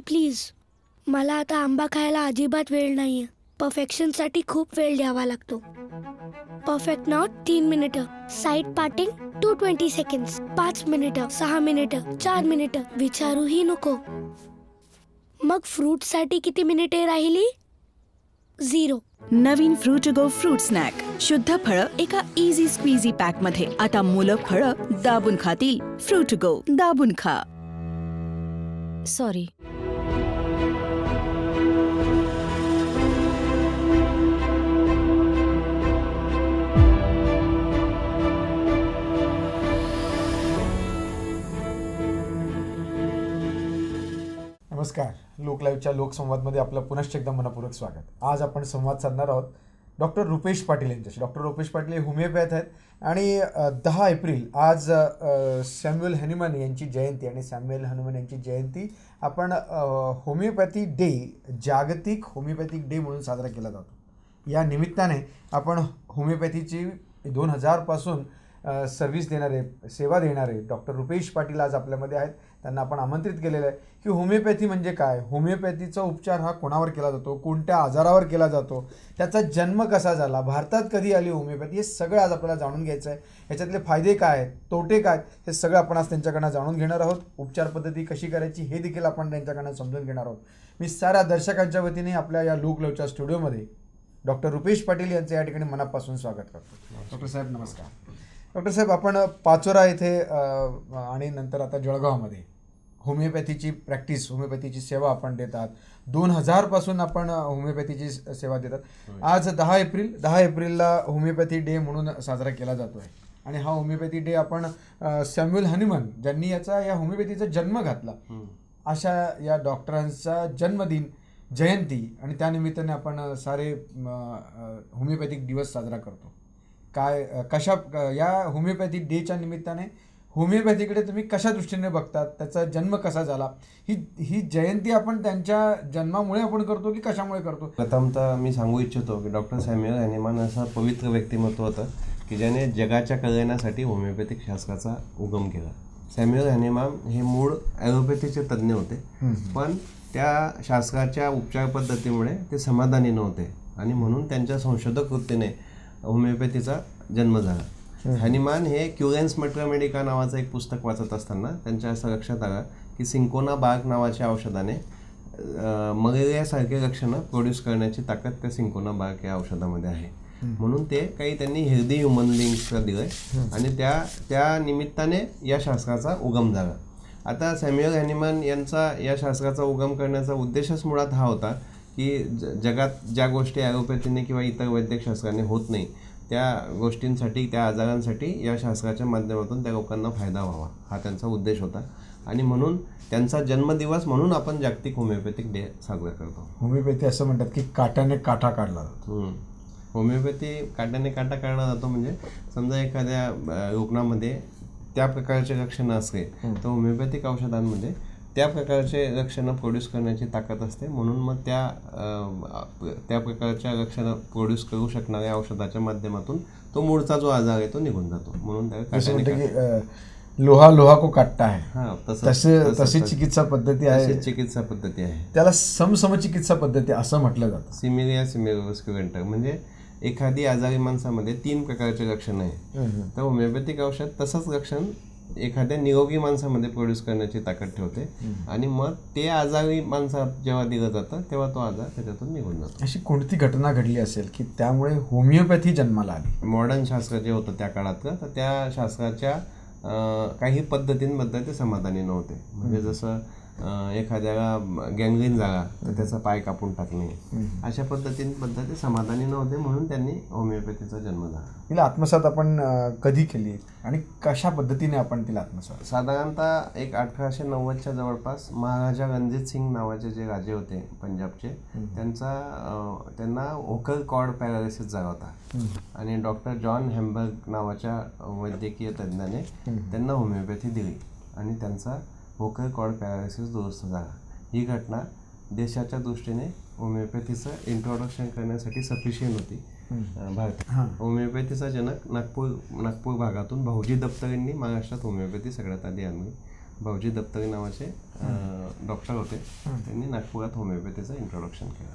Please. मला आता आंबा खायला अजिबात वेळ नाहीये. परफेक्शनसाठी खूप वेळ द्यावा लागतो. परफेक्ट नॉट तीन मिनिटं side parting two twenty seconds पाच मिनिटं सहा मिनिटं चार मिनिटं विचारूही नको. मग फ्रूटसाठी किती मिनिटे राहिली? झिरो नवीन फ्रुटगो फ्रूट स्नॅक शुद्ध फळं एका इझी स्क्वीझी पॅक मध्ये. आता मुलं फळं दाबून खातील. फ्रुटगो दाबून खा. सॉरी नमस्कार. लोकलाईव्हच्या लोकसंवादमध्ये आपलं पुनश्च एकदा मनपूर्वक स्वागत. आज आपण संवाद साधणार आहोत डॉक्टर रुपेश पाटील यांच्याशी. डॉक्टर रुपेश पाटील हे होमिओपॅथ आहेत आणि दहा एप्रिल आज सॅम्युअल हनुमान यांची जयंती आणि सॅम्युअल हनुमान यांची जयंती आपण होमिओपॅथी डे जागतिक होमिओपॅथिक डे म्हणून साजरा केला जातो. या निमित्ताने आपण होमिओपॅथीची दोन हजारपासून सर्व्हिस देणारे सेवा देणारे डॉक्टर रुपेश पाटील आज आपल्यामध्ये आहेत. त्यांना आपण आमंत्रित केलेलं आहे की होमिओपॅथी म्हणजे काय? होमिओपॅथीचा उपचार हा कोणावर केला जातो? कोणत्या आजारावर केला जातो? त्याचा जन्म कसा झाला? भारतात कधी आली होमिओपॅथी? हे सगळं आज आपल्याला जाणून घ्यायचं आहे ह्याच्यातले फायदे काय आहेत? तोटे काय आहेत, हे सगळं आपण आज त्यांच्याकडनं जाणून घेणार आहोत. उपचार पद्धती कशी करायची हे देखील आपण त्यांच्याकडनं समजून घेणार आहोत. मी साऱ्या दर्शकांच्या वतीने आपल्या या लोकलवच्या स्टुडिओमध्ये डॉक्टर रुपेश पाटील यांचं या ठिकाणी मनापासून स्वागत करतो. डॉक्टर साहेब नमस्कार. डॉक्टर साहेब आपण पाचोरा येथे आणि नंतर आता जळगावमध्ये होमिओपॅथीची प्रॅक्टिस होमिओपॅथीची सेवा आपण देतात. दोन हजारपासून आपण होमिओपॅथीची सेवा देतात. आज दहा एप्रिल दहा एप्रिलला होमिओपॅथी डे म्हणून साजरा केला जातो आहे आणि हा होमिओपॅथी डे आपण सॅम्युअल हनीमन ज्यांनी याचा या होमिओपॅथीचा जन्म घातला अशा या डॉक्टरांचा जन्मदिन जयंती आणि त्यानिमित्ताने आपण सारे होमिओपॅथिक दिवस साजरा करतो. काय कशा या होमिओपॅथी डेच्या निमित्ताने होमिओपॅथीकडे तुम्ही कशा दृष्टीने बघतात त्याचा जन्म कसा झाला ही ही जयंती आपण त्यांच्या जन्मामुळे आपण करतो की कशामुळे करतो? प्रथमतः मी सांगू इच्छितो की डॉक्टर सॅम्युअल हॅनिमान असं पवित्र व्यक्तिमत्व होतं की ज्याने जगाच्या कल्याणासाठी होमिओपॅथिक शास्त्राचा उगम केला. सॅम्युअल हॅनिमान हे मूळ ॲलोपॅथीचे तज्ज्ञ होते पण त्या शास्त्राच्या उपचार पद्धतीमुळे ते समाधानी नव्हते आणि म्हणून त्यांच्या संशोधक वृत्तीने होमिओपॅथीचा जन्म झाला. हॅनिमान हे क्युरेन्स मेट्रामेडिका नावाचं एक पुस्तक वाचत असताना त्यांच्या असं लक्षात आलं की सिंकोना बाग नावाच्या औषधाने मलेरियासारखे लक्षणं प्रोड्यूस करण्याची ताकद त्या सिंकोना बाग या औषधामध्ये आहे. म्हणून ते काही त्यांनी हेल्दी ह्युमन बिंग्सला दिलंय आणि त्या त्या निमित्ताने या शास्त्राचा उगम झाला. आता सॅम्युअल हॅनिमन यांचा या शास्त्राचा उगम करण्याचा उद्देशच मुळात हा होता की ज जगात ज्या गोष्टी ॲलोपॅथीने किंवा इतर वैद्यकशास्त्राने होत नाही त्या गोष्टींसाठी त्या आजारांसाठी या शास्त्राच्या माध्यमातून त्या लोकांना फायदा व्हावा. हा त्यांचा उद्देश होता. आणि म्हणून त्यांचा जन्मदिवस म्हणून आपण जागतिक होमिओपॅथिक डे साजरा करतो. होमिओपॅथी असं म्हणतात की काट्याने काठा काढला जातो. होमिओपॅथी काट्याने काटा काढला जातो म्हणजे समजा एखाद्या रुग्णामध्ये त्या प्रकारचे लक्षणं असले तर होमिओपॅथिक औषधांमध्ये त्या प्रकारचे लक्षणं प्रोड्यूस करण्याची ताकद असते. म्हणून मग त्या त्या प्रकारच्या लक्षणं प्रोड्यूस करू शकणाऱ्या औषधाच्या माध्यमातून तो मूळचा जो आजार आहे तो निघून जातो. म्हणून लोहा लोहा को काटता है. हा तसं तशी तसं- चिकित्सा पद्धती आहे. चिकित्सा पद्धती आहे. त्याला समसम चिकित्सा पद्धती असं म्हटलं जातं. सिमिलिया सिमिलोस्क्युरेंटर म्हणजे एखादी आजारी माणसामध्ये तीन प्रकारचे लक्षणं आहे तर होमिओपॅथिक औषध तसंच लक्षण एखाद्या निरोगी माणसामध्ये प्रोड्यूस करण्याची ताकद ठेवते. आणि मग ते आजारी माणसात जेव्हा दिलं जातं तेव्हा तो आजार त्याच्यातून निघून जातो. अशी कोणती घटना घडली असेल की त्यामुळे होमिओपॅथी जन्माला आली? मॉडर्न शास्त्र जे होतं त्या काळातलं तर त्या शास्त्राच्या काही पद्धतींबद्दल ते समाधानी नव्हते. म्हणजे जसं अं, एखाद्याला गँग्रीन झाला तर त्याचा पाय कापून टाकणे. अशा पद्धतींबद्दल ते समाधानी नव्हते म्हणून त्यांनी होमिओपॅथीचा जन्म झाला. तिला आत्मसात आपण कधी केली? आणि कशा पद्धतीने आपण तिला आत्मसात साधारणतः एक अठराशे नव्वदच्या जवळपास महाराजा रणजित सिंग नावाचे जे राजे होते पंजाबचे त्यांचा त्यांना ओकल कॉर्ड पॅरालिसिस झाला होता. आणि डॉक्टर जॉन हॅम्बर्ग नावाच्या वैद्यकीय तज्ज्ञाने त्यांना होमिओपॅथी दिली. आणि त्यांचा ओकल कॉर्ड पॅरालिसिस दुरुस्त झाला. ही घटना देशाच्या दृष्टीने होमिओपॅथीचं इंट्रोडक्शन करण्यासाठी सफिशियंट होती. अं, भारतात. होमिओपॅथीचा जनक नागपूर नागपूर भागातून भाऊजी दप्तरींनी महाराष्ट्रात होमिओपॅथी सगळ्यात आधी आणली. भाऊजी दप्तरी नावाचे डॉक्टर होते. त्यांनी नागपुरात होमिओपॅथीचं इंट्रोडक्शन केलं.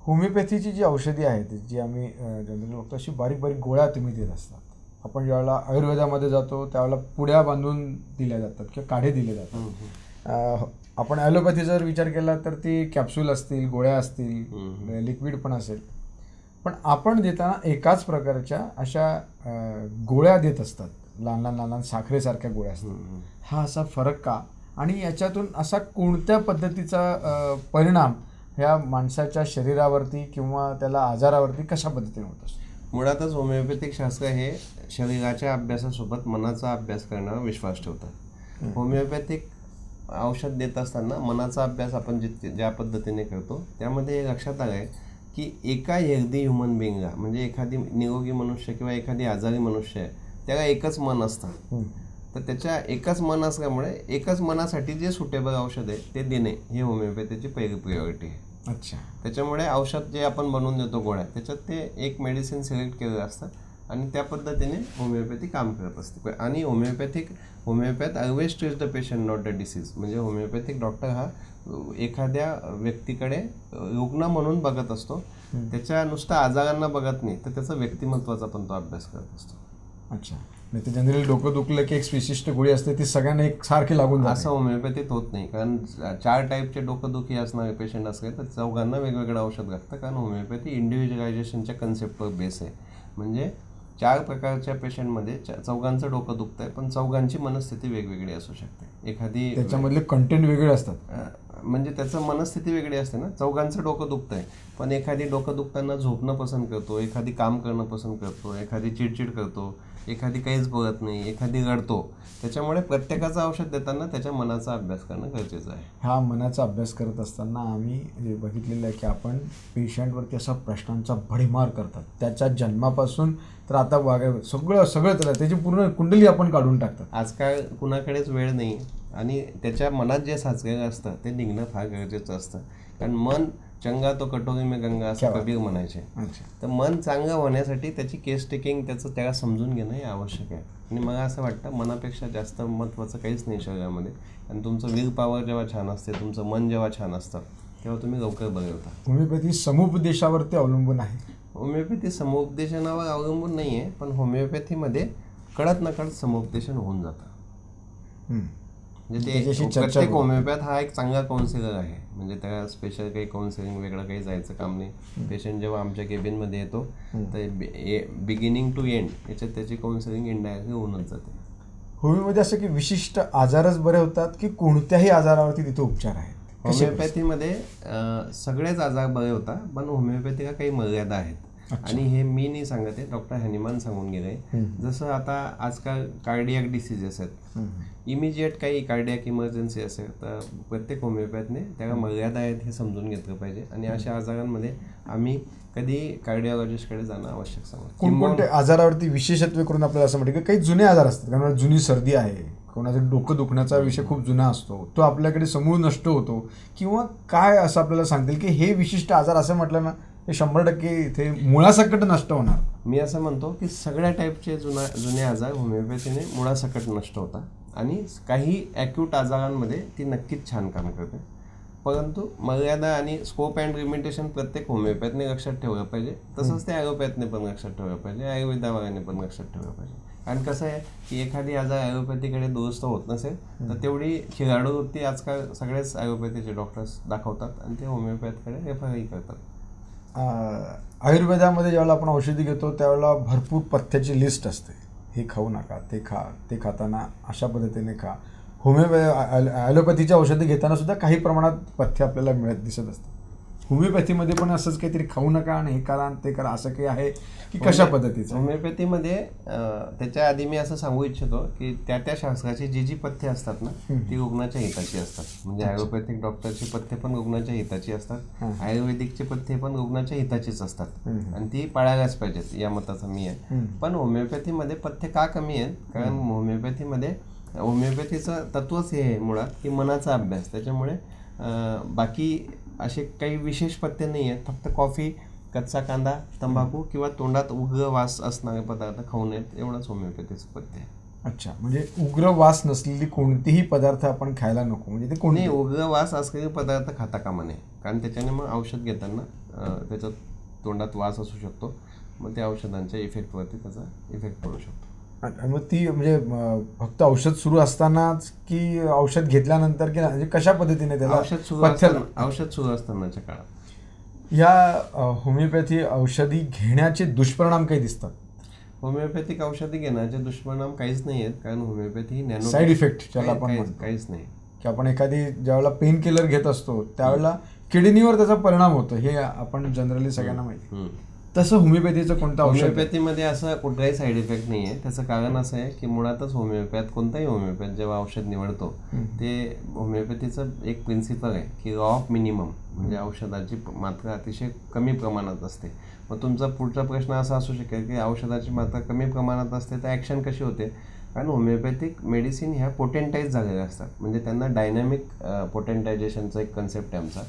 होमिओपॅथीची जी औषधी आहेत जी आम्ही जनरली बघतो अशी बारीक बारीक गोळ्या तुम्ही देत असतात. आपण ज्यावेळेला आयुर्वेदामध्ये जातो त्यावेळेला पुड्या बांधून दिल्या जातात किंवा काढे दिले जातात. आपण ॲलोपॅथीचा जर विचार केला तर ती कॅप्सूल असतील गोळ्या असतील लिक्विड पण असेल. पण आपण देताना एकाच प्रकारच्या अशा गोळ्या देत असतात. लहान लहान लहान लहान साखरेसारख्या गोळ्या असतात. हा असा फरक का? आणि याच्यातून असा कोणत्या पद्धतीचा परिणाम ह्या माणसाच्या शरीरावरती किंवा त्याला आजारावरती कशा पद्धतीने होत असतो? मुळातच होमिओपॅथिक शास्त्र हे शरीराच्या अभ्यासासोबत मनाचा अभ्यास करण्यावर विश्वास ठेवतात. होमिओपॅथिक औषध देत असताना मनाचा अभ्यास आपण जित ज्या पद्धतीने करतो त्यामध्ये हे लक्षात आलं आहे की एका हेल्दी ह्युमन बिंगला म्हणजे एखादी निरोगी मनुष्य किंवा एखादी आजारी मनुष्य आहे त्याला एकच मन असतं. तर त्याच्या एकच मन असल्यामुळे एकच मनासाठी जे सुटेबल औषध आहे ते देणे ही होमिओपॅथीची पहिली प्रायोरिटी आहे. अच्छा. त्याच्यामुळे औषध जे आपण बनवून देतो गोळ्या त्याच्यात ते एक मेडिसिन सिलेक्ट केलेलं असतं. आणि त्या पद्धतीने होमिओपॅथी काम करत असते. आणि homeopathic homeopath always treats the patient not the disease म्हणजे होमिओपॅथिक डॉक्टर हा एखाद्या व्यक्तीकडे रुग्ण म्हणून बघत असतो. त्याच्या नुसत्या आजारांना बघत नाही तर त्याचा व्यक्तिमत्वाचा पण तो अभ्यास करत असतो. अच्छा. नाही तर जनरली डोकं दुखलं की एक विशिष्ट गोळी असते ती सगळ्यांना एक सारखी लागून असं होमिओपॅथीत होत नाही. कारण चार टाईपचे डोकंदुखी असणारे पेशंट असले तर चौघांना वेगवेगळं औषध लागतं. कारण होमिओपॅथी इंडिव्हिज्युअलायझेशनच्या कन्सेप्टवर बेस आहे. म्हणजे चार प्रकारच्या पेशंटमध्ये चौघांचं डोकं दुखतंय पण चौघांची मनस्थिती वेगवेगळी असू शकते. एखादी त्याच्यामधले कंटेंट वेगळे असतात. म्हणजे त्याचं मनस्थिती वेगळी असते ना. चौघांचं डोकं दुखतंय पण एखादी डोकं दुखताना झोपणं पसंत करतो एखादी काम करणं पसंत करतो एखादी चिडचिड करतो एखादी काहीच बोलत नाही एखादी रडतो. त्याच्यामुळे प्रत्येकाचं औषध देताना त्याच्या मनाचा अभ्यास करणं गरजेचं आहे. हा मनाचा अभ्यास करत असताना आम्ही जे बघितलेलं आहे की आपण पेशंटवरती असा प्रश्नांचा भडीमार करतात. त्याच्या जन्मापासून तर आता वागाय सगळं सगळं त्याला त्याची पूर्ण कुंडली आपण काढून टाकतात. आजकाल कुणाकडेच वेळ नाही आणि त्याच्या मनात जे साचलेलं असतं ते निघणं फार गरजेचं असतं. कारण मन चंगा तो कटोरी में गंगा असं कबीर म्हणायचे. तर मन चांगलं होण्यासाठी त्याची केस टेकिंग त्याचं त्याला समजून घेणं हे आवश्यक आहे. आणि मला असं वाटतं मनापेक्षा जास्त महत्त्वाचं काहीच नाही शरीरामध्ये. आणि तुमचं विल पॉवर जेव्हा छान असते तुमचं मन जेव्हा छान असतं तेव्हा तुम्ही लवकर बरे होता. होमिओपॅथी समुपदेशावरती अवलंबून आहे. होमिओपॅथी समुपदेशनावर अवलंबून नाही आहे पण होमिओपॅथीमध्ये कळत नकळत समुपदेशन होऊन जातं. म्हणजे ते प्रत्येक. होमिओपॅथ हा एक चांगला काउन्सिलर आहे. म्हणजे त्याला स्पेशल काही काउन्सिलिंग वेगळं काही जायचं काम नाही. पेशंट जेव्हा आमच्या केबिनमध्ये येतो तर बिगिनिंग टू एंड याच्यात त्याची काउन्सिलिंग इंडायरेक्टली होऊनच जाते. होमिओमध्ये असं की विशिष्ट आजारच बरे होतात की कोणत्याही आजारावरती तिथे उपचार आहेत? होमिओपॅथीमध्ये सगळेच आजार बरे होता पण होमिओपॅथीला काही मर्यादा आहेत. आणि हे मी नाही सांगत आहे डॉक्टर हॅनिमान सांगून गेले जसं आता आजकाल कार्डियाक डिसिजेस आहेत. इमिजिएट काही कार्डियाक इमर्जन्सी असेल तर प्रत्येक होमिओपॅथने त्याला मर्यादा आहेत हे समजून घेतलं पाहिजे. आणि अशा आजारांमध्ये आम्ही कधी कार्डिओलॉजिस्टकडे जाणं आवश्यक समजतो कोणकोणत्या आजारावरती विशेषत्व करून आपल्याला असं म्हणतं की काही जुने आजार असतात. कारण जुनी सर्दी आहे. कोणाचं डोकं दुखण्याचा विषय खूप जुना असतो. तो आपल्याकडे समूळ नष्ट होतो. किंवा काय असं आपल्याला सांगतील की हे विशिष्ट आजार असं म्हटलं ना हे शंभर टक्के इथे मुळासकट नष्ट होणार. मी असं म्हणतो की सगळ्या टाईपचे जुना जुने आजार होमिओपॅथीने मुळासकट नष्ट होतात. आणि काही ॲक्यूट आजारांमध्ये ती नक्कीच छान काम करते. परंतु मर्यादा आणि स्कोप अँड लिमिटेशन प्रत्येक होमिओपॅथने लक्षात ठेवलं पाहिजे. तसंच ते ॲलोपॅथने पण लक्षात ठेवलं पाहिजे. आयुर्वेदावाल्याने पण लक्षात ठेवलं पाहिजे. कारण कसं आहे की एखादी आजार ॲलोपॅथीकडे दुरुस्त होत नसेल तर तेवढी खिलाडूवृत्ती आजकाल सगळेच ॲलोपॅथीचे डॉक्टर्स दाखवतात आणि ते होमिओपॅथकडे रेफरही करतात. आयुर्वेदामध्ये ज्यावेळेला आपण औषधी घेतो त्यावेळेला भरपूर पथ्याची लिस्ट असते. हे खाऊ नका ते खा ते खाताना अशा पद्धतीने खा. होमिओपॅ ॲलोपॅथीच्या औषधी घेताना सुद्धा काही प्रमाणात पथ्य आपल्याला मिळत दिसत असतात. होमिओपॅथीमध्ये पण असंच काहीतरी खाऊ नका आणि हे करा आणि ते करा असं काही आहे की कशा पद्धतीचं? होमिओपॅथीमध्ये त्याच्या आधी मी असं सांगू इच्छितो की त्या त्या शास्त्राची जी जी पथ्य असतात ना ती रुग्णाच्या हिताची असतात. म्हणजे आयुर्वेदिक डॉक्टरची पथ्य पण रुग्णाच्या हिताची असतात. आयुर्वेदिकचे पथ्य पण रुग्णाच्या हिताचीच असतात. आणि ती पाळायलाच पाहिजेत या मताचा मी आहे. पण होमिओपॅथीमध्ये पथ्य का कमी आहेत? कारण होमिओपॅथीमध्ये होमिओपॅथीचं तत्वच हे आहे मुळात की मनाचा अभ्यास. त्याच्यामुळे बाकी असे काही विशेष पथ्य नाही आहेत. फक्त कॉफी कच्चा कांदा तंबाखू किंवा तोंडात उग्र वास असणारे पदार्थ खाऊ नयेत एवढंच होमिओपॅथीचं पथ्य आहे. अच्छा म्हणजे उग्र वास नसलेली कोणतीही पदार्थ आपण खायला नको म्हणजे ते कोणी उग्र वास असलेले पदार्थ खाता कामा नये. कारण त्याच्याने मग औषध घेताना अं, त्याच्यात तोंडात वास असू शकतो. मग त्या औषधांच्या इफेक्टवरती त्याचा इफेक्ट पडू शकतो. आणि मग ती म्हणजे फक्त औषध सुरू असतानाच की औषध घेतल्यानंतर की म्हणजे कशा पद्धतीने त्याला औषध सुरू असताना औषध सुरू असतानाच्या काळात. या होमिओपॅथी औषधी घेण्याचे दुष्परिणाम काही दिसतात? होमिओपॅथिक औषधी घेण्याचे दुष्परिणाम काहीच नाही आहेत कारण होमिओपॅथी ही नॅनो Side effect ज्याला आपण काहीच नाही. की आपण एखादी ज्यावेळेला पेन किलर घेत असतो त्यावेळेला किडनीवर त्याचा परिणाम होतो हे आपण जनरली सगळ्यांना माहिती. तसं होमिओपॅथीचं कोणतं औषध? होमिओपॅथीमध्ये असं कुठलाही साईड इफेक्ट नाही आहे त्याचं कारण असं आहे की मुळातच होमिओपॅथ कोणताही होमिओपॅथ जेव्हा औषध निवडतो ते होमिओपॅथीचं एक प्रिन्सिपल आहे की रॉ ऑफ मिनिमम म्हणजे औषधाची मात्रा अतिशय कमी प्रमाणात असते. मग तुमचा पुढचा प्रश्न असा असू शकेल की औषधाची मात्रा कमी प्रमाणात असते तर ॲक्शन कशी होते? कारण होमिओपॅथिक मेडिसिन ह्या पोटेंटाईज झालेल्या असतात. म्हणजे त्यांना डायनॅमिक पोटेंटायझेशनचा एक कन्सेप्ट आहे आमचा.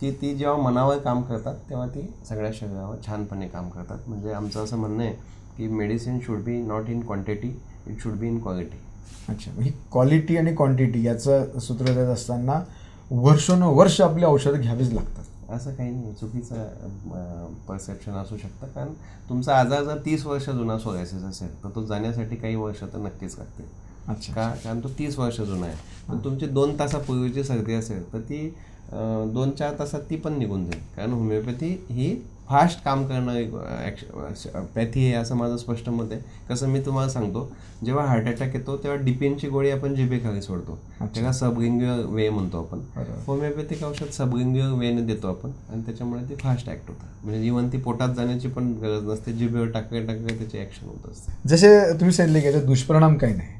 की ती जेव्हा मनावर काम करतात तेव्हा ती सगळ्या शरीरावर छानपणे काम करतात. म्हणजे आमचं असं म्हणणं आहे की medicine should be not in quantity it should be in quality अच्छा ही क्वालिटी आणि क्वांटिटी याचं सूत्र देत असताना वर्षोनवर्ष आपली औषधं घ्यावीच लागतात. असं काही नाही चुकीचं परसेप्शन असू शकतं. कारण तुमचा आजार जर तीस वर्ष जुना सोरायसिस असेल तर तो जाण्यासाठी काही वर्ष तर नक्कीच लागते अच्छा का कारण तो तीस वर्ष जुना आहे. पण तुमची दोन तासापूर्वीची सर्दी असेल तर ती दोन चार तासात ती पण निघून जाईल. कारण होमिओपॅथी ही फास्ट काम करणारी पॅथी आहे असं माझं स्पष्ट मत आहे. कसं मी तुम्हाला सांगतो जेव्हा हार्ट अटॅक येतो तेव्हा डिपेनची गोळी आपण जिभेखाली सोडतो. त्याला सबरिंग्युअर वे म्हणतो आपण. होमिओपॅथिक औषध सबरिंग्युअर वेने देतो आपण आणि त्याच्यामुळे ते फास्ट ॲक्ट होतं. म्हणजे इव्हन ती पोटात जाण्याची पण गरज नसते जिभेवर टाकल्या टाकल्या त्याची ॲक्शन होत असते. जसे तुम्ही सांगितले की दुष्परिणाम काही नाही.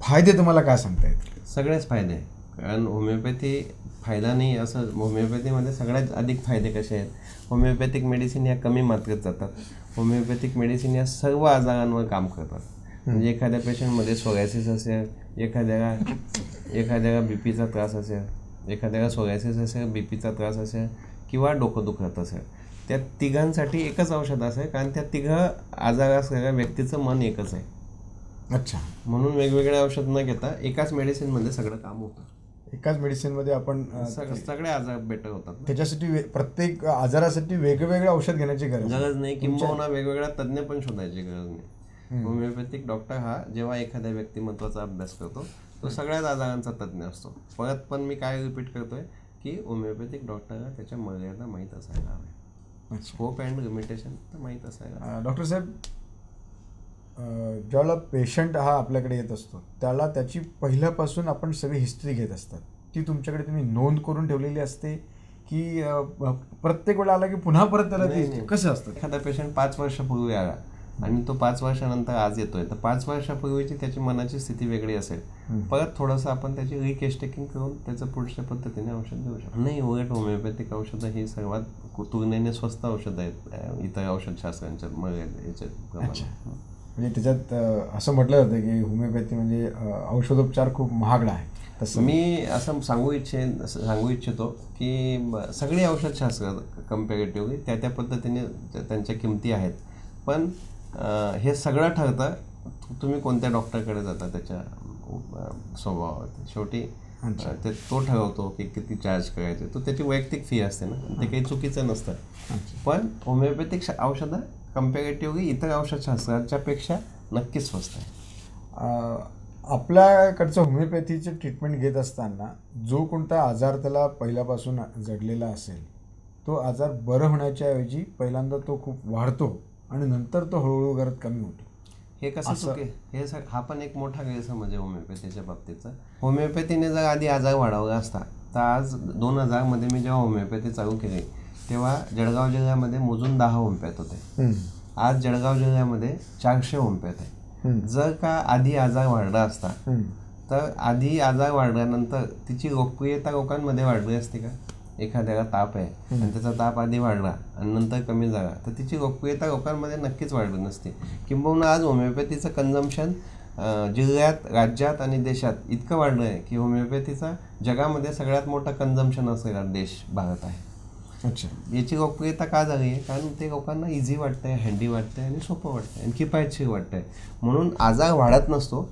फायदे तुम्हाला काय सांगता येतील? सगळेच फायदे. आहे कारण होमिओपॅथी फायदा नाही असं होमिओपॅथीमध्ये सगळ्यात अधिक फायदे कसे आहेत? होमिओपॅथिक मेडिसिन या कमी मात्रेत जातात. होमिओपॅथिक मेडिसिन या सर्व आजारांवर काम करतात. म्हणजे एखाद्या पेशंटमध्ये सोरायसिस असेल एखाद्याला एखाद्याला बी पीचा त्रास असेल एखाद्याला सोरायसिस असेल बी पीचा त्रास असेल किंवा डोकं दुखत असेल त्या तिघांसाठी एकच औषध असेल कारण त्या तिघं आजार असलेल्या व्यक्तीचं मन एकच आहे. अच्छा. म्हणून वेगवेगळे औषध न घेता एकाच मेडिसिनमध्ये सगळं काम होतं. एकाच मेडिसिनमध्ये आपण अ, सग- सगळे आजार बेटर होतात. त्याच्यासाठी वे- प्रत्येक आजारासाठी वेगवेगळे औषध घेण्याची गरज आहे. गरज नाही किंबहुना वेगवेगळ्या तज्ज्ञ पण शोधायची गरज नाही. होमिओपॅथिक डॉक्टर हा जेव्हा एखाद्या व्यक्तिमत्वाचा अभ्यास करतो तो सगळ्याच आजारांचा तज्ज्ञ असतो. परत पण मी काय रिपीट करतोय की होमिओपॅथिक डॉक्टरला त्याच्या मर्यादा माहीत असायला हवे अच्छा. स्कोप अँड लिमिटेशन तर माहीत असायला हवे. अ, डॉक्टर साहेब ज्यावेळेला पेशंट हा आपल्याकडे येत असतो त्याला त्याची पहिल्यापासून आपण सगळी हिस्ट्री घेत असतात ती तुमच्याकडे तुम्ही नोंद करून ठेवलेली असते की प्रत्येक वेळा आला की पुन्हा परत त्याला ती. कसं असतं एखादा पेशंट पाच वर्षापूर्वी आला आणि तो पाच वर्षानंतर आज येतोय तर पाच वर्षापूर्वीची त्याची मनाची स्थिती वेगळी असेल परत थोडंसं आपण त्याची रिकेस्टेकिंग करून त्याचं पुढच्या पद्धतीने औषध देऊ शकतो नाही उलट होमिओपॅथिक औषधं ही सर्वात तुलनेने स्वस्त औषधं आहेत इतर औषधशास्त्रांच्या मर्याद याच्या अच्छा. प्रमाणात. म्हणजे त्याच्यात असं म्हटलं जातं की होमिओपॅथी म्हणजे औषधोपचार खूप महागडा आहे. तसं मी असं सांगू इच्छे सांगू इच्छितो की सगळी औषधशास्त्र कम्पॅरेटिव्हली त्या त्या पद्धतीने त्या- त्यांच्या किमती आहेत. पण हे सगळं ठरतं तुम्ही कोणत्या डॉक्टरकडे जाता त्याच्या अं, स्वभावावरती? शेवटी ते तो ठरवतो की किती चार्ज करायचे. तो त्याची वैयक्तिक फी असते ना ते काही चुकीचं नसतं. पण होमिओपॅथिक औषधं कम्पॅरेटिव्हली इतर औषधशास्त्राच्या पेक्षा नक्कीच स्वस्त आहे. आपल्याकडचं होमिओपॅथीचे ट्रीटमेंट घेत असताना जो कोणता आजार त्याला पहिल्यापासून जडलेला असेल तो आजार बरं होण्याच्या ऐवजी पहिल्यांदा तो खूप वाढतो आणि नंतर तो हळूहळू करत कमी होतो. हे कसं असं- चुके? हे सग हा पण एक मोठा गैरसमज आहे होमिओपॅथीच्या बाबतीचा होमिओपॅथीने जर आधी आजार वाढवला असता तर आज दोन हजारमध्ये मी जेव्हा होमिओपॅथी चालू केली तेव्हा जळगाव जिल्ह्यामध्ये मोजून दहा होमिओपॅथ होते. आज जळगाव जिल्ह्यामध्ये चारशे होमिओपॅथ आहे. जर का आधी आजार वाढला असता तर आधी आजार वाढल्यानंतर तिची लोकप्रियता लोकांमध्ये वाढली असते का? एखाद्याला ताप आहे आणि त्याचा ताप आधी वाढला आणि नंतर कमी झाला तर तिची लोकप्रियता लोकांमध्ये नक्कीच वाढली नसते. किंबहुना आज होमिओपॅथीचं कन्झम्पशन जिल्ह्यात राज्यात आणि देशात इतकं वाढलं आहे की होमिओपॅथीचा जगामध्ये सगळ्यात मोठा कन्झम्पशन असलेला देश भारत आहे. अच्छा. याची लोकप्रियता का झाली आहे कारण ते लोकांना इझी वाटतंय हँडी वाटतंय आणि सोपं वाटतंय आणि किफायतशीर वाटतंय. म्हणून आजार वाढत नसतो.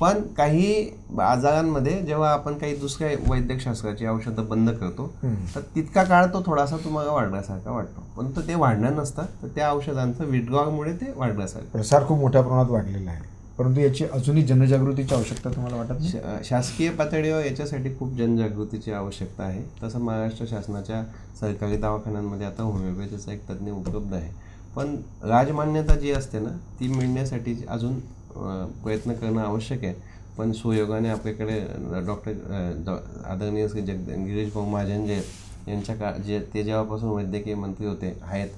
पण काही आजारांमध्ये जेव्हा आपण काही दुसऱ्या वैद्यकशास्त्राची औषधं बंद करतो तर तितका काळ तो थोडासा तुम्हाला वाढण्यासारखा वाटतो. पण तो ते वाढणं नसतं तर त्या औषधांचं विड्रॉलमुळे ते वाढण्यासारखं. प्रसार खूप मोठ्या प्रमाणात वाढलेला आहे. परंतु याची अजूनही जनजागृतीची आवश्यकता तुम्हाला वाटत नाही? शा- शासकीय पातळीवर याच्यासाठी खूप जनजागृतीची आवश्यकता आहे. तसं महाराष्ट्र शासनाच्या सरकारी दवाखान्यांमध्ये आता होमिओपॅथीचा एक तज्ज्ञ उपलब्ध आहे. पण राजमान्यता जी असते ना ती मिळण्यासाठी अजून अं, प्रयत्न करणं आवश्यक आहे. पण सुयोगाने आपल्याकडे डॉक्टर आदरणीय श्री जग गिरीश भाऊ महाजन जे यांच्या का जे ते जेव्हापासून वैद्यकीय मंत्री होते आहेत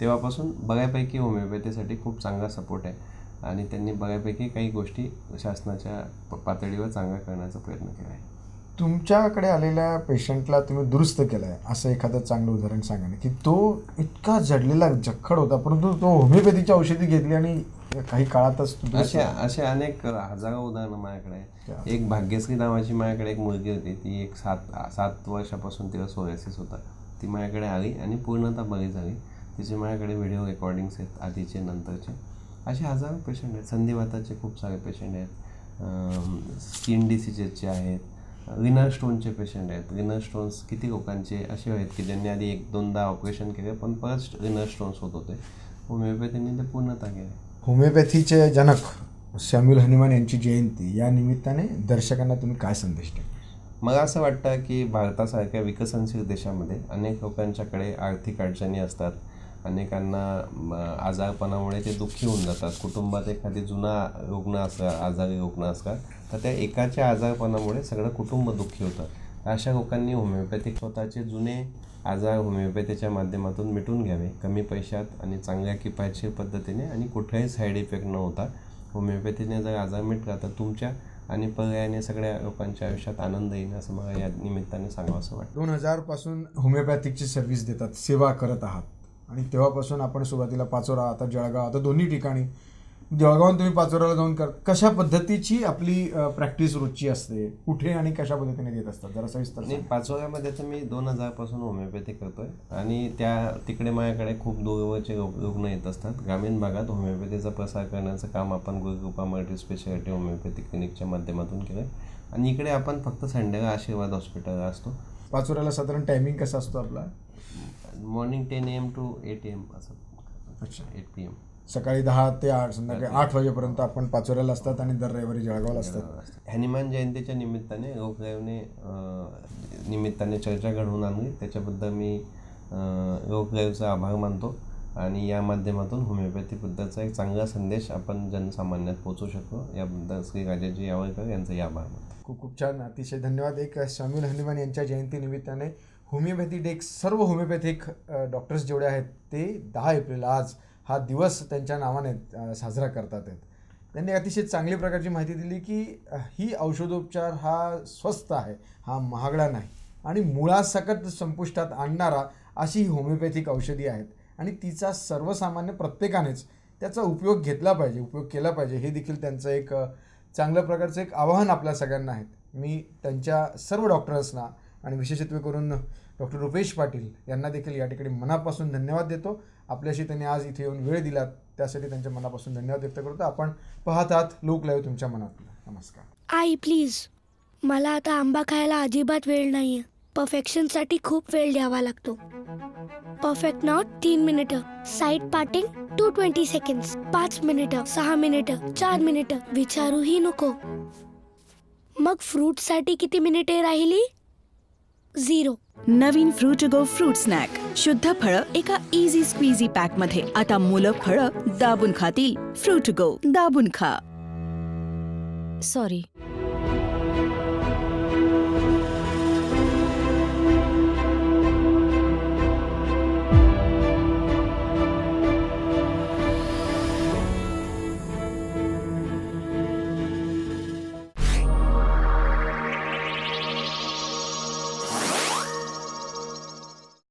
तेव्हापासून बऱ्यापैकी होमिओपॅथीसाठी खूप चांगला सपोर्ट आहे. आणि त्यांनी बऱ्यापैकी काही गोष्टी शासनाच्या प- पातळीवर चांगल्या करण्याचा प्रयत्न केला आहे. तुमच्याकडे आलेल्या पेशंटला तुम्ही दुरुस्त केलं आहे असं एखादं चांगलं उदाहरण सांगा ना की तो इतका जडलेला जखड होता परंतु तो होमिओपॅथीची औषधी घेतली आणि काही काळातच असे असे अनेक हजारो उदाहरणं माझ्याकडे आहे. एक भाग्यश्री नावाची माझ्याकडे एक मुलगी होती ती एक सात सात वर्षापासून तिला सोयासिस होता. ती माझ्याकडे आली आणि पूर्णतः बरी झाली. तिचे माझ्याकडे व्हिडिओ रेकॉर्डिंग्स आहेत आधीचे नंतरचे. असे हजारो पेशंट आहेत. संधिवाताचे खूप सारे पेशंट आहेत. स्किन डिसिजेसचे आहेत. रिनर स्टोनचे पेशंट आहेत. रिनर स्टोन्स किती लोकांचे असे आहेत की ज्यांनी आधी एक दोनदा ऑपरेशन केले पण परत रिनर स्टोन्स होत होते. होमिओपॅथीने ते पूर्णतः केले. होमिओपॅथीचे जनक सॅम्युल हनुमान यांची जयंती या निमित्ताने दर्शकांना तुम्ही काय संदेश द्या मला असं वाटतं की भारतासारख्या विकसनशील देशामध्ये अनेक लोकांच्याकडे आर्थिक अडचणी असतात. अनेकांना आजारपणामुळे ते दुःखी होऊन जातात. कुटुंबात एखादी जुना रुग्ण असा आजारी रुग्ण असला तर त्या एकाच्या आजारपणामुळे सगळं कुटुंब दुःखी होतं. अशा लोकांनी होमिओपॅथिक स्वतःचे जुने आजार होमिओपॅथीच्या माध्यमातून मिटून घ्यावे. कमी पैशात आणि चांगल्या किफायतशीर पद्धतीने आणि कुठलाही साईड इफेक्ट न होता होमिओपॅथीने जर आजार मिटला तर तुमच्या आणि पर्यायाने सगळ्या लोकांच्या आयुष्यात आनंद येईल असं मला या निमित्ताने सांगावं असं वाटतं. दोन हजारपासून होमिओपॅथिकची सर्व्हिस देतात सेवा करत आहात. आणि तेव्हापासून आपण सुरुवातीला पाचोरा आता जळगाव आता दोन्ही ठिकाणी. जळगावून तुम्ही पाचोऱ्याला जाऊन कर. कशा पद्धतीची आपली प्रॅक्टिस रोजची असते? कुठे आणि कशा पद्धतीने देत असतात? जरा सविस्तर सांगा. पाचोऱ्यामध्ये तर मी दोन हजारपासून होमिओपॅथी करतोय. आणि त्या तिकडे माझ्याकडे खूप दूरवरचे रुग्ण येत असतात. ग्रामीण भागात होमिओपॅथीचा प्रसार करण्याचं काम आपण गुरुकृपा मल्टी स्पेशालिटी होमिओपॅथी क्लिनिकच्या माध्यमातून केलं आणि इकडे आपण फक्त संडेला आशीर्वाद हॉस्पिटलला असतो. पाचोऱ्याला साधारण टायमिंग कसा असतो आपला? Morning ten AM to eight AM असं. अच्छा. एट पी एम सकाळी दहा ते आठ संध्याकाळी आठ वाजेपर्यंत आपण पाचोऱ्याला असतात आणि दर रविवारी जळगावला असतात. हनुमान जयंतीच्या निमित्ताने लोकरावने निमित्ताने चर्चा घडवून आणली. त्याच्याबद्दल मी लोकरावचा आभार मानतो आणि या माध्यमातून होमिओपॅथीबद्दलचा एक चांगला संदेश आपण जनसामान्यात पोहोचू शकतो. याबद्दल श्री राजाजी यावळकर यांचाही आभार मानतो. खूप खूप छान. अतिशय धन्यवाद एक शामिल हनुमान यांच्या जयंती निमित्ताने. होमिओपॅथी डे सर्व होमिओपॅथिक डॉक्टर्स जेवढे आहेत ते दहा एप्रिल आज हा दिवस त्यांच्या नावाने साजरा करतात आहेत. त्यांनी अतिशय चांगली प्रकारची माहिती दिली की ही औषधोपचार हा स्वस्त आहे हा महागडा नाही. आणि मुळासकट संपुष्टात आणणारा अशी ही होमिओपॅथिक औषधी आहेत. आणि तिचा सर्वसामान्य प्रत्येकानेच त्याचा उपयोग घेतला पाहिजे उपयोग केला पाहिजे. हे देखील त्यांचं एक चांगल्या प्रकारचं एक आवाहन आपल्या सगळ्यांना आहेत मी त्यांच्या सर्व डॉक्टर्सना आणि विशेषत्वे करून डॉक्टर रुपेश पाटील यांना देखील या ठिकाणी मनापासून धन्यवाद देतो. आपल्याशी त्यांनी आज इथे येऊन वेळ दिला त्यासाठी त्यांच्या मनापासून धन्यवाद व्यक्त करतो. आपण पाहत आहात लोक लाईव्ह तुमच्या मनात नमस्कार. आई प्लीज मला आता आंबा खायला अजिबात वेळ नाहीये. परफेक्शनसाठी खूप वेळ द्यावा लागतो. परफेक्ट नॉट तीन मिनिटं side parting two twenty seconds पाच मिनिटं सहा मिनिटं चार मिनिटं विचारूही नको. मग फ्रूटसाठी किती मिनिटे राहिली? झिरो. नवीन फ्रूट गो फ्रूट स्नॅक शुद्ध फळं एका इझी स्क्वीझी पॅकमध्ये. आता मुलं फळं दाबून खातील. फ्रूट गो दाबून खा. सॉरी